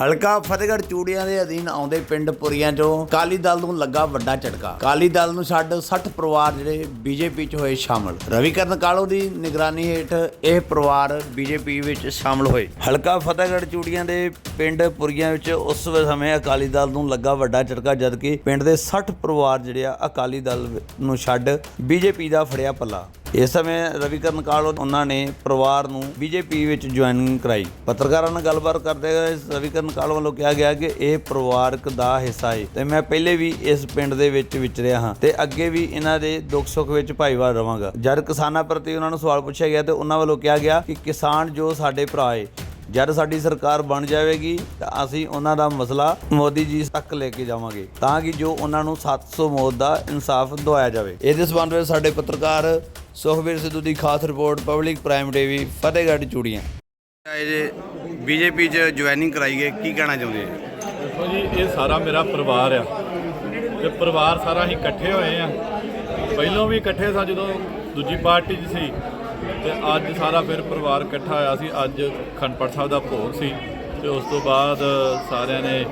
ਹਲਕਾ ਫਤਿਹਗੜ੍ਹ ਚੂੜੀਆਂ ਦੇ ਅਧੀਨ ਆਉਂਦੇ ਪਿੰਡ ਪੁਰੀਆਂ ਚੋਂ ਕਾਲੀ ਦਲ ਨੂੰ ਲੱਗਾ ਵੱਡਾ ਝਟਕਾ। ਕਾਲੀ ਦਲ ਨੂੰ ਛੱਡ 60 ਪਰਿਵਾਰ ਜਿਹੜੇ ਬੀਜੇਪੀ 'ਚ ਹੋਏ ਸ਼ਾਮਲ। ਰਵੀਕਰਨ ਕਾਲੋ ਦੀ ਨਿਗਰਾਨੀ ਹੇਠ ਇਹ ਪਰਿਵਾਰ ਬੀਜੇਪੀ ਵਿੱਚ ਸ਼ਾਮਲ ਹੋਏ। ਹਲਕਾ ਫਤਿਹਗੜ੍ਹ ਚੂੜੀਆਂ ਦੇ ਪਿੰਡ ਪੁਰੀਆਂ ਵਿੱਚ ਉਸ ਸਮੇਂ ਅਕਾਲੀ ਦਲ ਨੂੰ ਲੱਗਾ ਵੱਡਾ ਝਟਕਾ, ਜਦਕਿ ਪਿੰਡ ਦੇ 60 ਪਰਿਵਾਰ ਜਿਹੜੇ ਆ ਅਕਾਲੀ ਦਲ ਨੂੰ ਛੱਡ ਬੀਜੇਪੀ ਦਾ ਫੜਿਆ ਪੱਲਾ। ਇਸ ਸਮੇਂ ਰਵੀਕਰਨ ਕਾਲ ਉਹਨਾਂ ਨੇ ਪਰਿਵਾਰ ਨੂੰ ਬੀਜੇਪੀ ਵਿੱਚ ਜੁਆਇਨਿੰਗ ਕਰਾਈ। ਪੱਤਰਕਾਰਾਂ ਨਾਲ ਗੱਲਬਾਤ ਕਰਦੇ ਹੋਏ ਰਵੀਕਰਨ ਕਾਲ ਵੱਲੋਂ ਕਿਹਾ ਗਿਆ ਕਿ ਇਹ ਪਰਿਵਾਰਕ ਦਾ ਹਿੱਸਾ ਹੈ ਤੇ ਮੈਂ ਪਹਿਲੇ ਵੀ ਇਸ ਪਿੰਡ ਦੇ ਵਿੱਚ ਵਿਚਰਿਆ ਹਾਂ ਤੇ ਅੱਗੇ ਵੀ ਇਹਨਾਂ ਦੇ ਦੁੱਖ ਸੁੱਖ ਵਿੱਚ ਭਾਈਵਾਲ ਰਵਾਂਗਾ। ਜਦ ਕਿਸਾਨਾਂ ਪ੍ਰਤੀ ਉਹਨਾਂ ਨੂੰ ਸਵਾਲ ਪੁੱਛਿਆ ਗਿਆ ਤੇ ਉਹਨਾਂ ਵੱਲੋਂ ਕਿਹਾ ਗਿਆ ਕਿ ਕਿਸਾਨ ਜੋ ਸਾਡੇ ਭਰਾ ਏ, ਜਦ ਸਾਡੀ ਸਰਕਾਰ ਬਣ ਜਾਵੇਗੀ ਤਾਂ ਅਸੀਂ ਉਹਨਾਂ ਦਾ ਮਸਲਾ ਮੋਦੀ ਜੀ ਤੱਕ ਲੈ ਕੇ ਜਾਵਾਂਗੇ ਤਾਂ ਕਿ ਜੋ ਉਹਨਾਂ ਨੂੰ 700 ਮੌਤ ਦਾ ਇਨਸਾਫ ਦਵਾਇਆ ਜਾਵੇ। ਇਹਦੇ ਸਬੰਧ ਵਿੱਚ ਸਾਡੇ ਪੱਤਰਕਾਰ ਸੁਖਵੀਰ ਸਿੱਧੂ ਦੀ ਖਾਸ report public prime TV Fatehgarh Churian. ਇਹ ਬੀਜੇਪੀ 'ਚ ਜੁਆਇਨਿੰਗ ਕਰਾਈ ਗਈ ਕੀ ਕਹਿਣਾ ਚਾਹੁੰਦੇ ਦੇਖੋ ਜੀ ਇਹ ਸਾਰਾ ਮੇਰਾ ਪਰਿਵਾਰ ਆ। ਤੇ ਪਰਿਵਾਰ ਸਾਰਾ ਅਸੀਂ ਇਕੱਠੇ ਹੋਏ ਆ। ਪਹਿਲਾਂ ਵੀ ਇਕੱਠੇ ਸਾਂ ਜਦੋਂ ਦੂਜੀ ਪਾਰਟੀ 'ਚ ਸੀ। ਤੇ ਅੱਜ ਸਾਰਾ ਫਿਰ ਪਰਿਵਾਰ ਇਕੱਠਾ ਹੋਇਆ ਸੀ। ਅੱਜ ਖੰਡਪੜ ਸਾਹਿਬ ਦਾ ਭੋਗ ਸੀ। ਤੇ ਉਸ ਤੋਂ ਬਾਅਦ ਸਾਰਿਆਂ ਨੇ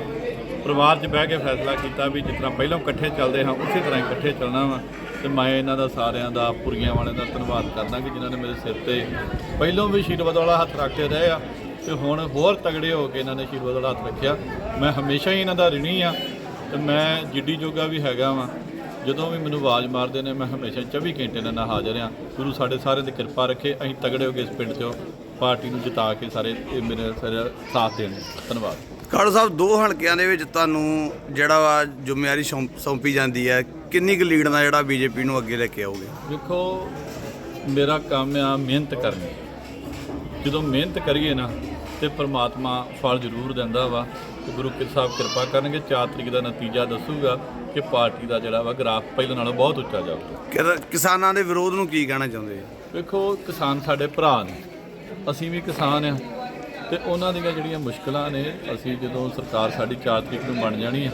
ਪਰਿਵਾਰ 'ਚ ਬਹਿ ਕੇ ਫੈਸਲਾ ਕੀਤਾ ਵੀ ਜਿਸ ਤਰ੍ਹਾਂ ਪਹਿਲਾਂ ਇਕੱਠੇ ਚੱਲਦੇ ਹਾਂ, ਉਸੇ ਤਰ੍ਹਾਂ ਹੀ ਇਕੱਠੇ ਚੱਲਣਾ ਵਾ। ਤੇ ਮੈਂ ਇਹਨਾਂ ਦਾ ਸਾਰਿਆਂ ਦਾ, ਪੁਰੀਆਂ ਵਾਲਿਆਂ ਦਾ ਧੰਨਵਾਦ ਕਰਦਾ ਕਿ ਜਿਨ੍ਹਾਂ ਨੇ ਮੇਰੇ ਸਿਰ ਤੇ ਪਹਿਲਾਂ ਵੀ ਆਸ਼ੀਰਵਾਦ ਵਾਲਾ ਹੱਥ ਰੱਖਦੇ ਰਹੇ ਆ ਤੇ ਹੁਣ ਹੋਰ ਤਗੜੇ ਹੋ ਕੇ ਇਹਨਾਂ ਨੇ ਆਸ਼ੀਰਵਾਦ ਵਾਲਾ ਹੱਥ ਰੱਖਿਆ। ਮੈਂ ਹਮੇਸ਼ਾ ਹੀ ਇਹਨਾਂ ਦਾ ਰਿਣੀ ਆ ਤੇ ਮੈਂ ਜਿੱਡੀ ਜੋਗਾ ਵੀ ਹੈਗਾ ਵਾਂ। ਜਦੋਂ ਵੀ ਮੈਨੂੰ ਆਵਾਜ਼ ਮਾਰਦੇ ਨੇ, ਮੈਂ ਹਮੇਸ਼ਾ 24 ਘੰਟੇ ਇਹਨਾਂ ਨਾਲ ਹਾਜ਼ਰ ਆ। ਗੁਰੂ ਸਾਡੇ ਸਾਰਿਆਂ ਦੀ ਕਿਰਪਾ ਰੱਖੇ, ਅਸੀਂ ਤਗੜੇ ਹੋ ਕੇ ਇਸ ਪਿੰਡ 'ਚੋਂ ਪਾਰਟੀ ਨੂੰ ਜਿਤਾ ਕੇ ਸਾਰੇ ਮੇਰੇ ਸਾਰੇ ਸਾਥ ਦੇਣ। ਧੰਨਵਾਦ। ਕਾਲੋ ਸਾਹਿਬ ਦੋ ਹਲਕਿਆਂ ਦੇ ਵਿੱਚ ਤੁਹਾਨੂੰ ਜਿਹੜਾ ਵਾ ਜ਼ਿੰਮੇਵਾਰੀ ਸੌਂਪ- ਜਾਂਦੀ ਹੈ। ਕਿੰਨੀ ਕੁ ਲੀਡ ਨਾਲ ਜਿਹੜਾ ਬੀਜੇਪੀ ਨੂੰ ਅੱਗੇ ਲੈ ਕੇ ਆਓਗੇ? ਦੇਖੋ ਮੇਰਾ ਕੰਮ ਆ ਮਿਹਨਤ ਕਰਨੀ। ਜਦੋਂ ਮਿਹਨਤ ਕਰੀਏ ਨਾ ਤੇ ਪ੍ਰਮਾਤਮਾ ਫਲ ਜ਼ਰੂਰ ਦਿੰਦਾ ਵਾ। ਤੇ ਗੁਰੂ ਕੀ ਸਾਹਿਬ ਕਿਰਪਾ ਕਰਨਗੇ 4 ਤਰੀਕ ਦਾ ਨਤੀਜਾ ਦੱਸੂਗਾ ਕਿ ਪਾਰਟੀ ਦਾ ਜਿਹੜਾ ਵਾ ਗ੍ਰਾਫ ਪਹਿਲਾਂ ਨਾਲੋਂ ਬਹੁਤ ਉੱਚਾ ਜਾਊਗਾ। ਕਿਸਾਨਾਂ ਦੇ ਵਿਰੋਧ ਨੂੰ ਕੀ ਕਹਿਣਾ ਚਾਹੁੰਦੇ? ਵੇਖੋ ਕਿਸਾਨ ਸਾਡੇ ਭਰਾ ਨੇ। ਅਸੀਂ ਵੀ ਕਿਸਾਨ ਆ। ਤੇ ਉਹਨਾਂ ਦੀਆਂ ਜਿਹੜੀਆਂ ਮੁਸ਼ਕਲਾਂ ਨੇ, ਅਸੀਂ ਜਦੋਂ ਸਰਕਾਰ ਸਾਡੀ 4 ਤਰੀਕ ਨੂੰ ਬਣ ਜਾਣੀ ਹੈ,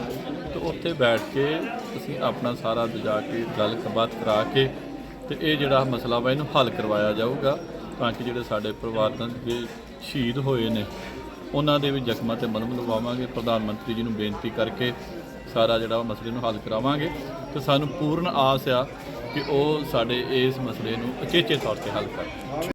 ਤੇ ਉੱਥੇ ਬੈਠ ਕੇ ਅਸੀਂ ਆਪਣਾ ਸਾਰਾ ਜਾ ਕੇ ਗੱਲਬਾਤ ਕਰਾ ਕੇ ਤੇ ਇਹ ਜਿਹੜਾ ਮਸਲਾ ਵਾ, ਇਹਨੂੰ ਹੱਲ ਕਰਵਾਇਆ ਜਾਊਗਾ, ਤਾਂ ਕਿ ਜਿਹੜੇ ਸਾਡੇ ਪਰਿਵਾਰ ਦੇ ਸ਼ਹੀਦ ਹੋਏ ਨੇ, ਉਹਨਾਂ ਦੇ ਵੀ ਜ਼ਖਮਾਂ ਤੇ ਮਲਮ ਲਵਾਵਾਂਗੇ। ਪ੍ਰਧਾਨ ਮੰਤਰੀ ਜੀ ਨੂੰ ਬੇਨਤੀ ਕਰਕੇ ਸਾਰਾ ਜਿਹੜਾ ਮਸਲੇ ਨੂੰ ਹੱਲ ਕਰਾਵਾਂਗੇ। ਤੇ ਸਾਨੂੰ ਪੂਰਨ ਆਸ ਆ ਕਿ ਉਹ ਸਾਡੇ ਇਸ ਮਸਲੇ ਨੂੰ ਅਚੇਚੇ ਤੌਰ ਤੇ ਹੱਲ ਕਰਨ